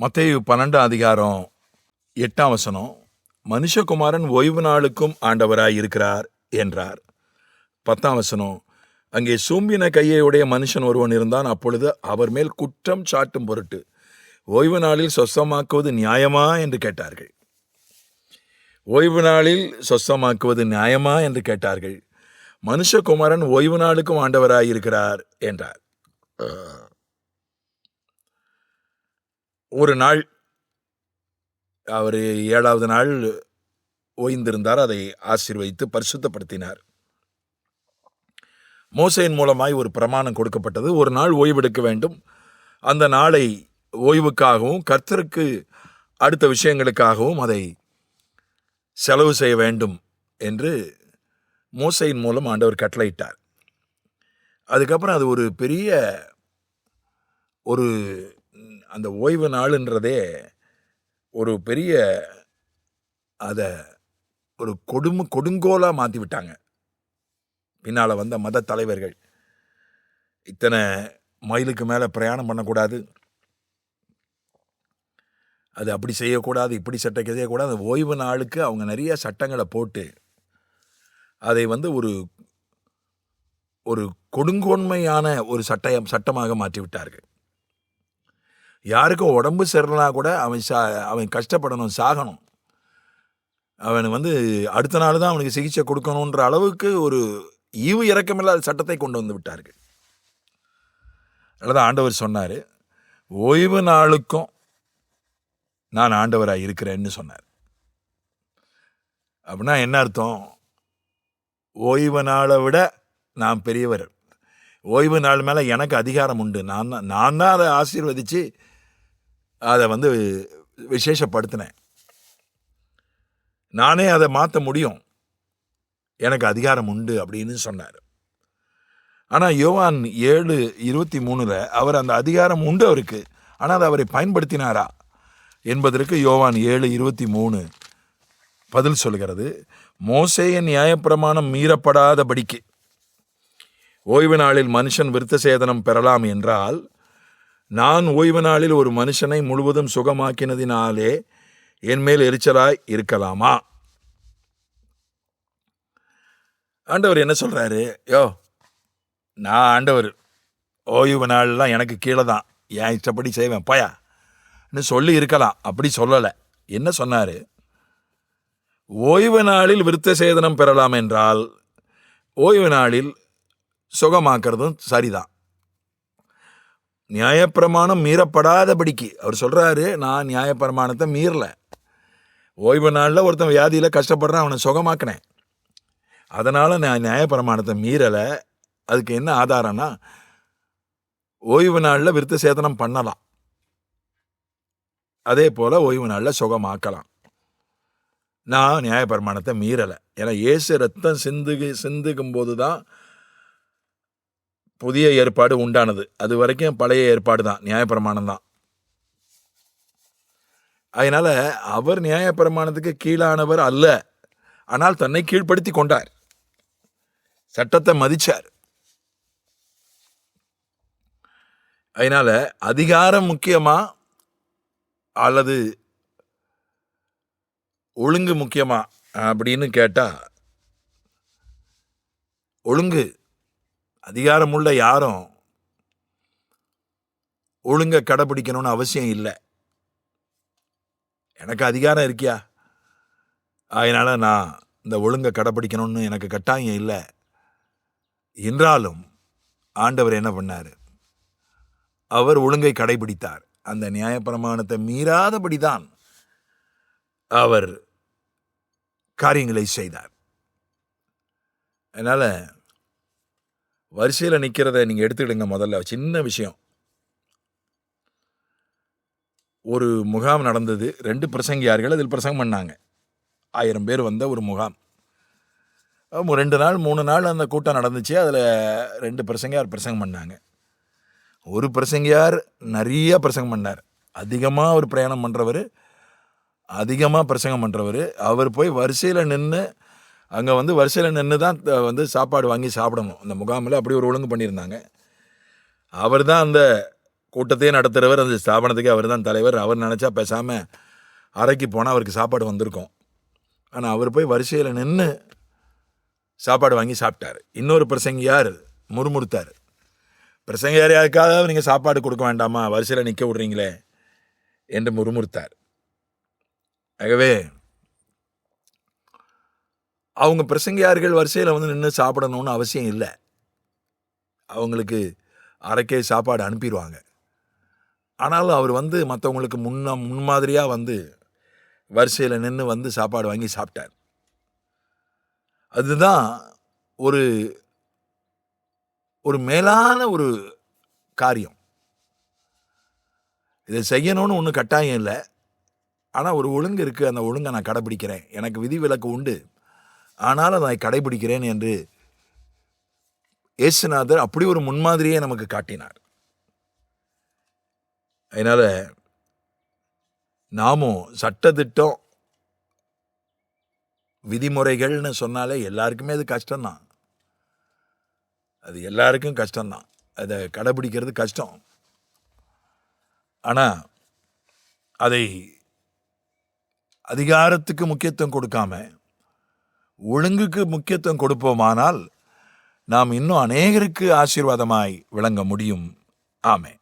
மத்தேயு பன்னெண்டாம் அதிகாரம் எட்டாம் வசனம். மனுஷகுமாரன் ஓய்வு நாளுக்கும் ஆண்டவராய் இருக்கிறார் என்றார். பத்தாம் வசனம். அங்கே சூம்பின கையையுடைய மனுஷன் ஒருவன் இருந்தான். அப்பொழுது அவர் மேல் குற்றம் சாட்டும் பொருட்டு ஓய்வு நாளில் சொசமாக்குவது நியாயமா என்று கேட்டார்கள். ஓய்வு நாளில் சொஸ்தமாக்குவது நியாயமா என்று கேட்டார்கள். மனுஷகுமாரன் ஓய்வு நாளுக்கும் ஆண்டவராய் இருக்கிறார் என்றார். ஒரு நாள் அவர் ஏழாவது நாள் ஓய்ந்திருந்தார். அதை ஆசீர்வதித்து பரிசுத்தப்படுத்தினார். மோசையின் மூலமாய் ஒரு பிரமாணம் கொடுக்கப்பட்டது. ஒரு நாள் ஓய்வெடுக்க வேண்டும். அந்த நாளை ஓய்வுக்காகவும் கர்த்தருக்கு அடுத்த விஷயங்களுக்காகவும் அதை செலவு செய்ய வேண்டும் என்று மோசையின் மூலம் ஆண்டவர் கட்டளையிட்டார். அதுக்கப்புறம் அது ஒரு பெரிய ஒரு அந்த ஓய்வு நாளுன்றதே ஒரு பெரிய அதை ஒரு கொடுமை கொடுங்கோலாக மாற்றி விட்டாங்க. பின்னால் வந்த மத தலைவர்கள். இத்தனை மைலுக்கு மேலே பிரயாணம் பண்ணக்கூடாது. அது அப்படி செய்யக்கூடாது இப்படி சட்டை செய்யக்கூடாது ஓய்வு நாளுக்கு அவங்க நிறைய சட்டங்களை போட்டு அதை வந்து ஒரு ஒரு கொடுங்கோன்மையான ஒரு சட்டயம் சட்டமாக மாற்றி விட்டார்கள். யாருக்கும் உடம்பு சரியில்லைனா கூட அவன் சா அவன் கஷ்டப்படணும் சாகணும். அவன் வந்து அடுத்த நாள் தான் அவனுக்கு சிகிச்சை கொடுக்கணுன்ற அளவுக்கு ஒரு ஈவு இறக்கமில்லாத சட்டத்தை கொண்டு வந்து விட்டார்கள். அதனால ஆண்டவர் சொன்னார் ஓய்வு நாளுக்கும் நான் ஆண்டவராக இருக்கிறேன்னு சொன்னார். அப்படின்னா என்ன அர்த்தம்? ஓய்வு நாளை விட நான் பெரியவர். ஓய்வு நாள் மேலே எனக்கு அதிகாரம் உண்டு. நான் தான் நான் தான் அதை ஆசீர்வதித்து அதை வந்து விசேஷப்படுத்தினேன். நானே அதை மாற்ற முடியும். எனக்கு அதிகாரம் உண்டு அப்படின்னு சொன்னார். ஆனால் யோவான் ஏழு இருபத்தி மூணில் அவர் அந்த அதிகாரம் உண்டு அவருக்கு. ஆனால் அதை அவரை பயன்படுத்தினாரா என்பதற்கு யோவான் ஏழு இருபத்தி மூணு பதில் சொல்கிறது மோசேய நியாயப்பிரமாணம் மீறப்படாதபடிக்கு. ஓய்வு நாளில் மனுஷன் விருத்த சேதனம் பெறலாம் என்றால் நான் ஓய்வு நாளில் ஒரு மனுஷனை முழுவதும் சுகமாக்கினதினாலே என் மேல் எரிச்சலாய் இருக்கலாமா? ஆண்டவர் என்ன சொல்கிறாரு யோ நான் ஆண்டவர் ஓய்வு நாள்லாம் எனக்கு கீழே தான். ஏன் இஷ்டப்படி செய்வேன் போயா. சொல்லி இருக்கலாம் அப்படி சொல்லலை. என்ன சொன்னார்? ஓய்வு நாளில் விருத்த சேதனம் பெறலாம் என்றால் ஓய்வு நாளில் சுகமாக்குறதும் சரிதான். நியாயப்பிரமாணம் மீறப்படாதபடிக்கு. அவர் சொல்கிறாரு நான் நியாயப்பிரமாணத்தை மீறலை. ஓய்வு நாளில் ஒருத்தன் வியாதியில் கஷ்டப்படுறான் அவனை சுகமாக்கினேன். அதனால் நான் நியாயப்பிரமாணத்தை மீறலை. அதுக்கு என்ன ஆதாரம்னா ஓய்வு நாளில் விருத்த சேதனம் பண்ணலாம். அதே போல் ஓய்வு நாளில் சுகமாக்கலாம். நான் நியாயப்பிரமாணத்தை மீறலை. ஏன்னா ஏசு ரத்தம் சிந்துகு சிந்துக்கும் போது தான் புதிய ஏற்பாடு உண்டானது. அது வரைக்கும் பழைய ஏற்பாடு தான் நியாயப்பிரமாணம் தான் அதனால் அவர் நியாயப்பிரமாணத்துக்கு கீழானவர் அல்ல. ஆனால் தன்னை கீழ்ப்படுத்தி கொண்டார். சட்டத்தை மதித்தார் அதனால் அதிகாரம் முக்கியமா அல்லது ஒழுங்கு முக்கியமா அப்படின்னு கேட்டால் ஒழுங்கு அதிகாரமுள்ள யாரும் ஒழுங்கை கடைபிடிக்கணும்னு அவசியம் இல்லை. எனக்கு அதிகாரம் இருக்கியா? அதனால் நான் இந்த ஒழுங்கை கடைப்பிடிக்கணும்னு எனக்கு கட்டாயம் இல்லை. என்றாலும் ஆண்டவர் என்ன பண்ணார்? அவர் ஒழுங்கை கடைபிடித்தார். அந்த நியாயப்பிரமாணத்தை மீறாதபடிதான் அவர் காரியங்களை செய்தார். அதனால் வரிசையில் நிற்கிறத நீங்கள் எடுத்துக்கிடுங்க முதல்ல. சின்ன விஷயம். ஒரு முகாம் நடந்தது. ரெண்டு பிரசங்கியார்கள் அதில் பிரசங்கம் பண்ணாங்க. ஆயிரம் பேர் வந்த ஒரு முகாம். ரெண்டு நாள் மூணு நாள் அந்த கூட்டம் நடந்துச்சு. அதில் ரெண்டு பிரசங்கியார் பிரசங்கம் பண்ணாங்க. ஒரு பிரசங்கியார் நிறைய பிரசங்கம் பண்ணார். அதிகமாக அவர் பிரயாணம் பண்ணுறவர் அதிகமாக பிரசங்கம் பண்ணுறவர் அவர் போய் வரிசையில் நின்று அங்கே வந்து வரிசையில் நின்று தான் வந்து சாப்பாடு வாங்கி சாப்பிடணும். அந்த முகாமில் அப்படி ஒரு ஒழுங்கு பண்ணியிருந்தாங்க. அவர் தான் அந்த கூட்டத்தையே நடத்துகிறவர் அந்த ஸ்தாபனத்துக்கு அவர் தான் தலைவர். அவர் நினச்சா பேசாமல் அறைக்கு போனால் அவருக்கு சாப்பாடு வந்திருக்கும். ஆனால் அவர் போய் வரிசையில் நின்று சாப்பாடு வாங்கி சாப்பிட்டாரு. இன்னொரு பிரசங்கியார் முறுமுறுத்தார். பிரசங்கியார் யாருக்காக நீங்கள் சாப்பாடு கொடுக்க வேண்டாமா? வரிசையில் நிற்க விடுறீங்களே? என்று முறுமுறுத்தார். ஆகவே அவங்க பிரசங்கியார்கள் வரிசையில் வந்து நின்று சாப்பிடணும்னு அவசியம் இல்லை. அவங்களுக்கு அரைக்கே சாப்பாடு அனுப்பிடுவாங்க ஆனாலும் அவர் வந்து மற்றவங்களுக்கு முன்ன முன்மாதிரியாக வந்து வரிசையில் நின்று வந்து சாப்பாடு வாங்கி சாப்பிட்டார். அதுதான் ஒரு ஒரு மேலான ஒரு காரியம். இதை செய்யணும்னு ஒன்றும் கட்டாயம் இல்லை. ஆனால் ஒரு ஒழுங்கு இருக்குது அந்த ஒழுங்கை நான் கடைப்பிடிக்கிறேன் எனக்கு விதிவிலக்கு உண்டு. ஆனாலும் அதை கடைபிடிக்கிறேன் என்று இயேசுநாதர் அப்படி ஒரு முன்மாதிரியை நமக்கு காட்டினார். அதனால் நாமும் சட்டத்திட்டம் விதிமுறைகள்னு சொன்னாலே எல்லாருக்குமே அது கஷ்டம்தான். அது எல்லாருக்கும் கஷ்டம்தான். அதை கடைபிடிக்கிறது கஷ்டம். ஆனால் அதை அதிகாரத்துக்கு முக்கியத்துவம் கொடுக்காம ஒழுங்குக்கு முக்கியத்துவம் கொடுப்போமானால் நாம் இன்னும் அநேகருக்கு ஆசீர்வாதமாய் விளங்க முடியும். ஆமே